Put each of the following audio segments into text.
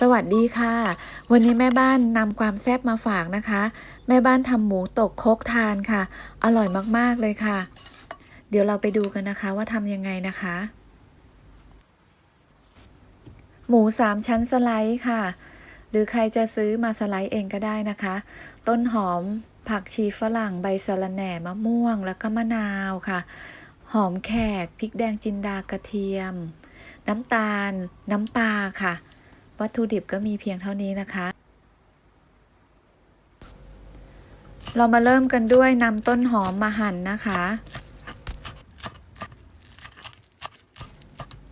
สวัสดีค่ะ วันนี้แม่บ้านนำความแซ่บมาฝากนะคะ แม่บ้านทำหมูตกโคกทานค่ะ อร่อยมากๆเลยค่ะ เดี๋ยวเราไปดูกันนะคะว่าทำยังไงนะคะ หมูสามชั้นสไลด์ค่ะ หรือใครจะซื้อมาสไลด์เองก็ได้นะคะ ต้นหอมผักชีฝรั่งใบสะระแหน่มะม่วงแล้วก็มะนาวค่ะ หอมแขกพริกแดงจินดากระเทียม น้ำตาล น้ำปลาค่ะ วัตถุดิบก็มีเพียงเท่านี้นะคะ เรามาเริ่มกันด้วยนำต้นหอมมาหั่นนะคะ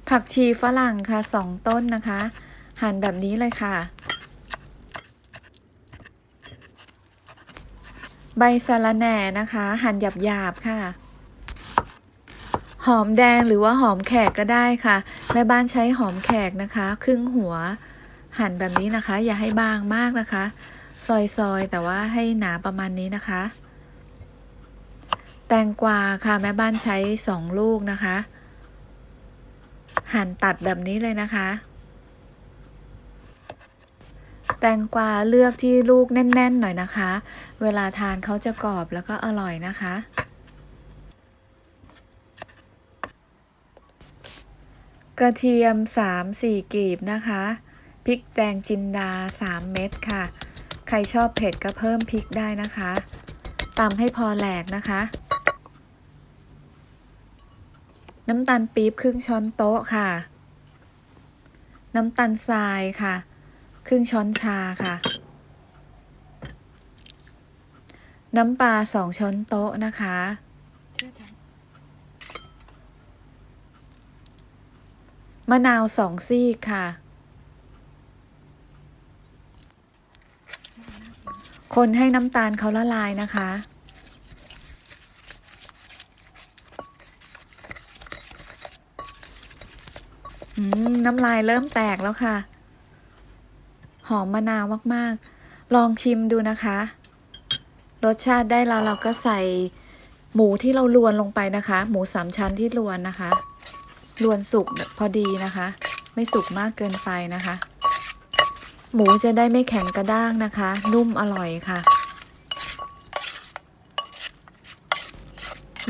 ผักชีฝรั่งค่ะสองต้นนะคะ หั่นแบบนี้เลยค่ะ ใบสะระแหน่นะคะ หั่นหยาบๆค่ะหอมแดงหรือว่าหอมแขกก็ได้ค่ะ แม่บ้านใช้หอมแขกนะคะ ครึ่งหัว หั่นแบบนี้นะคะ อย่าให้บางมากนะคะ ซอยๆ แต่ว่าให้หนาประมาณนี้นะคะ แตงกวาค่ะแม่บ้านใช้สองลูกนะคะ หั่นตัดแบบนี้เลยนะคะ แตงกวาเลือกที่ลูกแน่น ๆ หน่อยนะคะ เวลาทานเขาจะกรอบแล้วก็อร่อยนะคะกระเทียม 3-4 กีบนะคะ พริกแดงจินดา 3 เม็ดค่ะ ใครชอบเผ็ดก็เพิ่มพริกได้นะคะตำให้พอแหลกนะคะ น้ำตาลปี๊บครึ่งช้อนโต๊ะค่ะ น้ำตาลทรายค่ะ ครึ่งช้อนชาค่ะ น้ำปลาสองช้อนโต๊ะนะคะมะนาวสองซีกค่ะ คนให้น้ำตาลเขาละลายนะคะ น้ำลายเริ่มแตกแล้วค่ะ หอมมะนาวมากๆ ลองชิมดูนะคะ รสชาติได้แล้วเราก็ใส่หมูที่เราลวนลงไปนะคะ หมูสามชั้นที่ลวนนะคะ ลวนสุกพอดีนะคะ ไม่สุกมากเกินไปนะคะ หมูจะได้ไม่แข็งกระด้างนะคะ นุ่มอร่อยค่ะ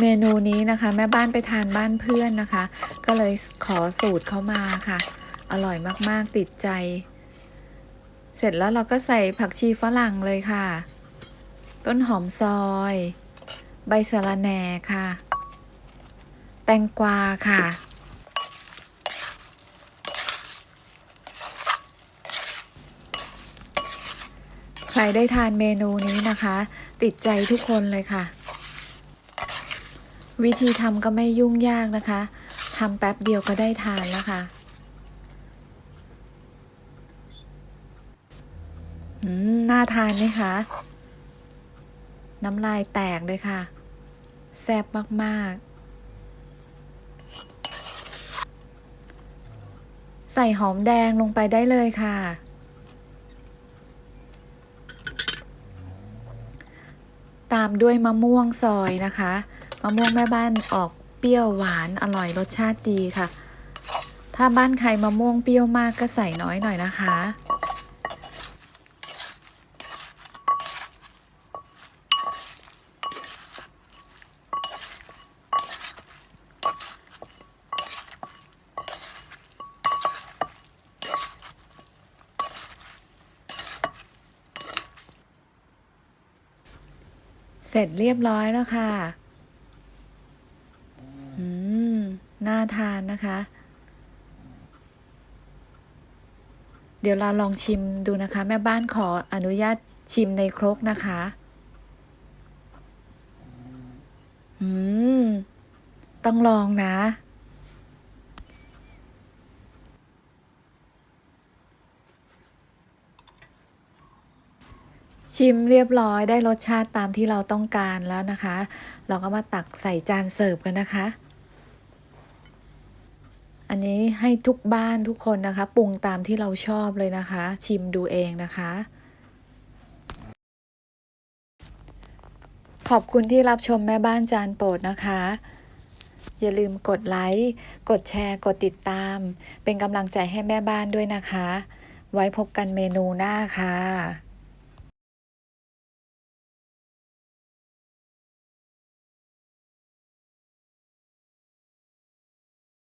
เมนูนี้นะคะ แม่บ้านไปทานบ้านเพื่อนนะคะ ก็เลยขอสูตรเขามาค่ะ อร่อยมากๆติดใจ เสร็จแล้วเราก็ใส่ผักชีฝรั่งเลยค่ะ ต้นหอมซอย ใบสะระแหน่ค่ะ แตงกวาค่ะ ใครได้ทานเมนูนี้นะคะ ติดใจทุกคนเลยค่ะ วิธีทำก็ไม่ยุ่งยากนะคะทำแป๊บเดียวก็ได้ทานแล้วค่ะอืมน่าทานไหมคะ น้ำลายแตกเลยค่ะ แซ่บมาก ๆ ใส่หอมแดงลงไปได้เลยค่ะ ตามด้วยมะม่วงซอยนะคะ มะม่วงแม่บ้านออกเปรี้ยวหวานอร่อยรสชาติดีค่ะ ถ้าบ้านใครมะม่วงเปรี้ยวมากก็ใส่น้อยหน่อยนะคะ เสร็จเรียบร้อยแล้วค่ะ อืม น่าทานนะคะ เดี๋ยวเราลองชิมดูนะคะ แม่บ้านขออนุญาตชิมในครกนะคะ อืม ต้องลองนะ ชิมเรียบร้อยได้รสชาติตามที่เราต้องการแล้วนะคะ เราก็มาตักใส่จานเสิร์ฟกันนะคะ อันนี้ให้ทุกบ้านทุกคนนะคะ ปรุงตามที่เราชอบเลยนะคะ ชิมดูเองนะคะ ขอบคุณที่รับชมแม่บ้านจานโปรดนะคะ อย่าลืมกดไลค์กดแชร์ กดติดตาม เป็นกำลังใจให้แม่บ้านด้วยนะคะ ไว้พบกันเมนูหน้าค่ะ